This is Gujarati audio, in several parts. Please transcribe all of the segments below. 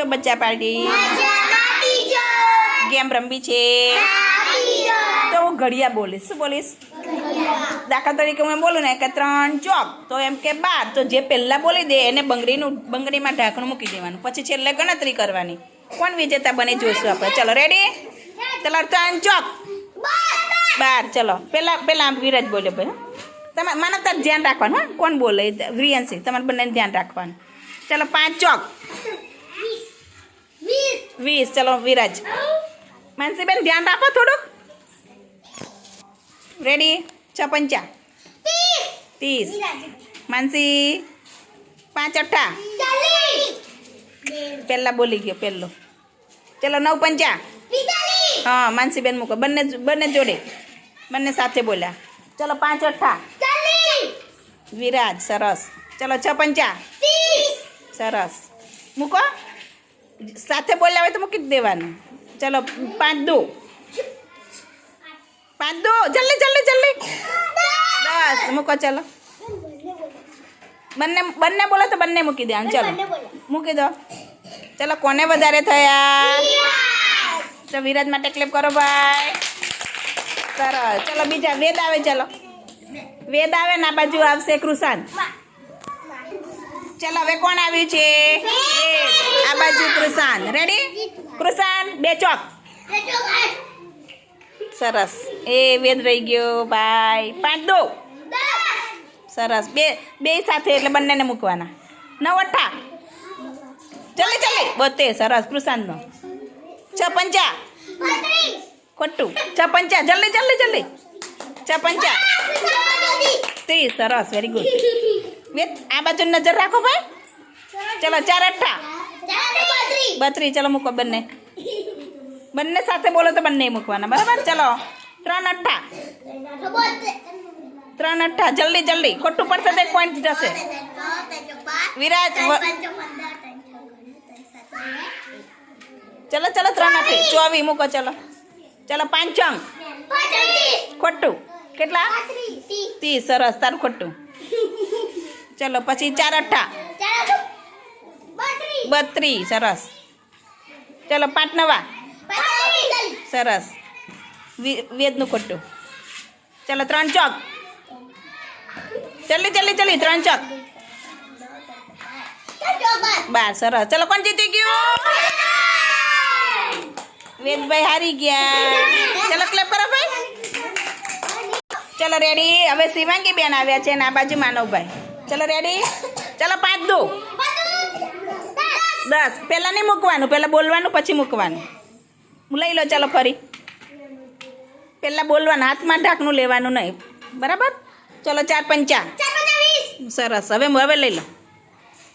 તો બચ્ચા પાર્ટી ગેમ રમવી છે. તો હું ઘડિયા બોલીશ. શું બોલીશ? દાખલા તરીકે હું એમ બોલું ને કે ત્રણ ચોક તો એમ કે બાર. તો જે પહેલાં બોલી દે એને બંગડીનું બંગડીમાં ઢાંકણું મૂકી દેવાનું. પછી છેલ્લે ગણતરી કરવાની. કોણ વિજેતા બને જોઈશું આપણે. ચલો રેડી ચલો, ત્રણ ચોક બાર. ચલો, પહેલાં આમ વિરાજ બોલ્યો ભાઈ તમે મને તાર ધ્યાન રાખવાનું, હા. કોણ બોલે? વિરિયન્સી તમારે બંનેને ધ્યાન રાખવાનું. ચલો, પાંચ ચોક વીસ. ચલો વિરાજ. માનસીબેન ધ્યાન રાખો થોડુંક. રેડી છ પંચા ત્રીસ. માનસી પાંચ અઠ્ઠા. પહેલાં બોલી ગયો પહેલો. ચલો નવ પંચા. હા માનસીબેન મૂકો. બંને બંને જોડે. બંને સાથે બોલ્યા. ચલો પાંચ અઠ્ઠા. વિરાજ સરસ. ચલો છ પંચા સરસ. મૂકો. સાથે બોલ્યા હોય તો મૂકી જ દેવાનું. ચલો પાંચ દો. પાંચ દો. જલ્દી જલ્દી જલ્દી. બસ મૂકો ચલો. બંને બંને બોલો તો બંને મૂકી દેવાનું ચલો. મૂકી દો. ચલો કોને વધારે થયા? તો વિરાજ માટે ક્લેપ કરો ભાઈ. સરસ. ચલો બીજા વેદ આવે ચલો. વેદ આવે ને આ બાજુ આવશે કૃષાન. ચલો હવે કોણ આવ્યું છે? વેદ. આ બાજુ કૃષાન. રેડી કૃષાન, બે ચોક. સરસ. એ વેદ રહી ગયો. ભાઈ પાંચ દો. સરસ. બે બે સાથે એટલે બંનેને મૂકવાના. નવ અઠ્ઠા જલ્દી જલ્દી બોતે, સરસ. કૃષાનનો. છ પંચા. ખોટું. છ પંચા. જલ્દી જલ્દી જલ્દી. છ પંચા. ત્રીસ. સરસ. વેરી ગુડ વેદ, આ બાજુ નજર રાખો ભાઈ. ચલો, ચાર અઠ્ઠા બત્રીસ ચલો મૂકો બંને. બંને સાથે બોલો તો બંને મૂકવાના. બરાબર? ચલો. ત્રણ અઠ્ઠા. ત્રણ અઠ્ઠા. જલ્દી જલ્દી. ખોટું પડશે તો એક પોઈન્ટ જશે. વિરાજ ચલો ચલો ત્રણ અઠી ચોવી મૂકો ચલો. ચલો પાંચ ખોટું. કેટલા? ત્રીસ. સરસ. તારું ખોટું. ચલો પછી ચાર અઠ્ઠા. બત્રીસ. સરસ. ચલો પાંચ નવા. સરસ. વેદનું ખોટું. ચલો ત્રણ ચોક. જલ્દી જલ્દી જલ્દી ત્રણ ચોક. બાર સરસ. ચલો કોણ જીતી ગયું? વેદભાઈ હારી ગયા. ચલો ક્લેપ કરો ભાઈ. ચલો રેડી હવે શિવાંગી બેન આવ્યા છે ને આ બાજુ માનવભાઈ. ચલો રેડી ચલો પાંચ દો. દસ પહેલાં નહીં મૂકવાનું પહેલાં બોલવાનું પછી મૂકવાનું. લઈ લો ચાલો ફરી. પહેલાં બોલવાનું હાથમાં ઢાંકનું લેવાનું નહીં. બરાબર? ચલો ચાર પંચા. સરસ હવે હવે લઈ લો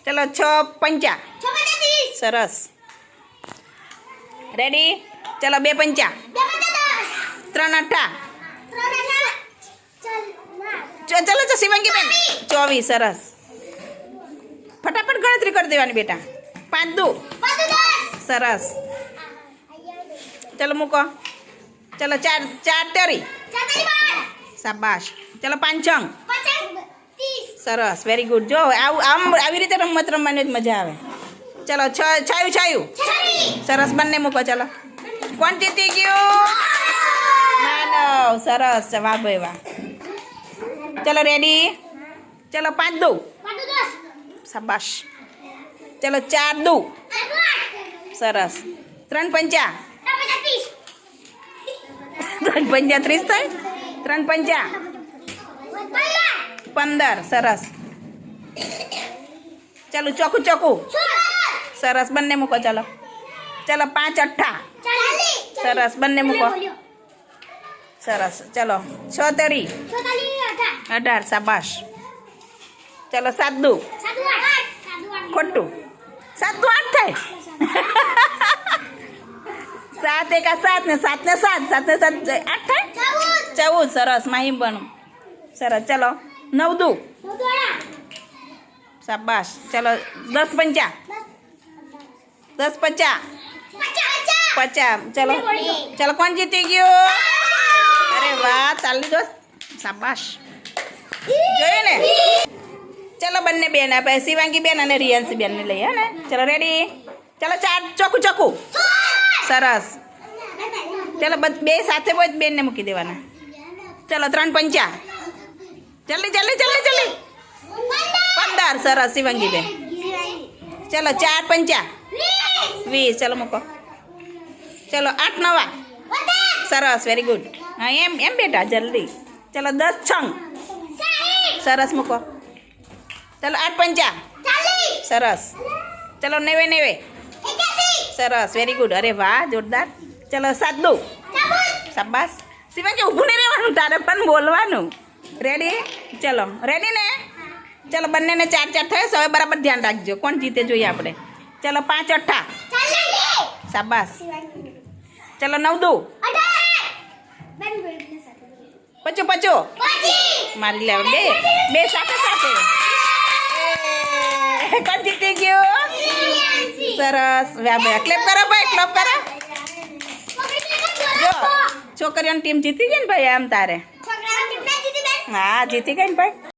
ચલો છ પંચા. સરસ. રેડી ચલો બે પંચા. ત્રણ અઠ્ઠા ચલો ચલો ચલો શિવાંગી બેન ચોવીસ સરસ. ફટાફટ ગણતરી કરી દેવાની બેટા. પાંચ દુ સરસ. ચલો મૂકો. ચલો ચાર ચાર તેરી. શાબાશ. ચલો પાંચંગ સરસ વેરી ગુડ જો આવું આમ આવી રીતે રમત રમવાની જ મજા આવે. ચલો છ છાયું છાયું. સરસ બંને મૂકો ચલો. કોણ જીતી ગયું માનવ સરસ વાહ ભાઈ વાહ ચલો રેડી ચલો પાંચ દઉં શાબાશ. ચલો ચાર દો સરસ ત્રણ પંચા ત્રણ પંચા ત્રીસ થાય ત્રણ પંચા પંદર સરસ ચાલો ચોખ્ખું ચોખ્ખું સરસ બંને મૂકો ચાલો ચાલો પાંચ અઠ્ઠા સરસ બંને મૂકો સરસ ચલો છ તરી અઢાર શાબાશ ચલો સાત દુ ખોટું સાત દુ આઠ થાય. સાત એકા સાત ને સાત ને સાત સાત ને સાત આઠ થાય? ચૌદ. સરસ માહિમ બનું સરસ, ચલો. નવ દુ શાબાશ. ચલો, દસ પંચા. દસ પચા. પચાસ. ચલો. ચલો, કોણ જીતી ગયું? અરે વાહ ચાલી દોસ્ત શાબાશ. જોયું ને? ચલો બંને બેન આપે શિવાંગી બેન અને રિયાંશી બેનને લઈએ ને? ચલો રેડી ચાલો, ચાર ચોખ્ખું ચોખ્ખું સરસ. ચાલો બે સાથે બોજ બેનને મૂકી દેવાના. ચાલો, ત્રણ પંચા. જલ્દી જલ્દી જલ્દી જલ્દી. પંદર. સરસ, શિવાંગી બેન. ચાલો, ચાર પંચા. વીસ. ચાલો, મૂકો. ચાલો, આઠ, નવા. સરસ વેરી ગુડ હા, એમ એમ બેટા, જલ્દી. ચાલો, દસ છંગ. સરસ, મૂકો. ચાલો આઠ પંચા. સરસ. ચાલો નેવે નેવે. સરસ વેરી ગુડ અરે વાહ જોરદાર. ચાલો સાત દો. શાબાશ. સિવાય ઊભું નહીં રહેવાનું તારે પણ બોલવાનું. રેડી ચલો રેડી ને? ચલો બંનેને ચાર ચાર થયો છે. હવે બરાબર ધ્યાન રાખજો. કોણ જીતે જોઈએ આપણે? ચલો પાંચ અઠ્ઠા શાબાસ ચલો નવ દો. પચો પચો. મારી લેવા બે. બે સાથે સાથે. કોણ જીતી ગયું સરસ વ્યા ભાઈ. ક્લેપ કરો ભાઈ ક્લેપ કરો. જો છોકરીઓની ટીમ જીતી ગઈ ને ભાઈ એમ તારે. હા જીતી ગઈ ને ભાઈ.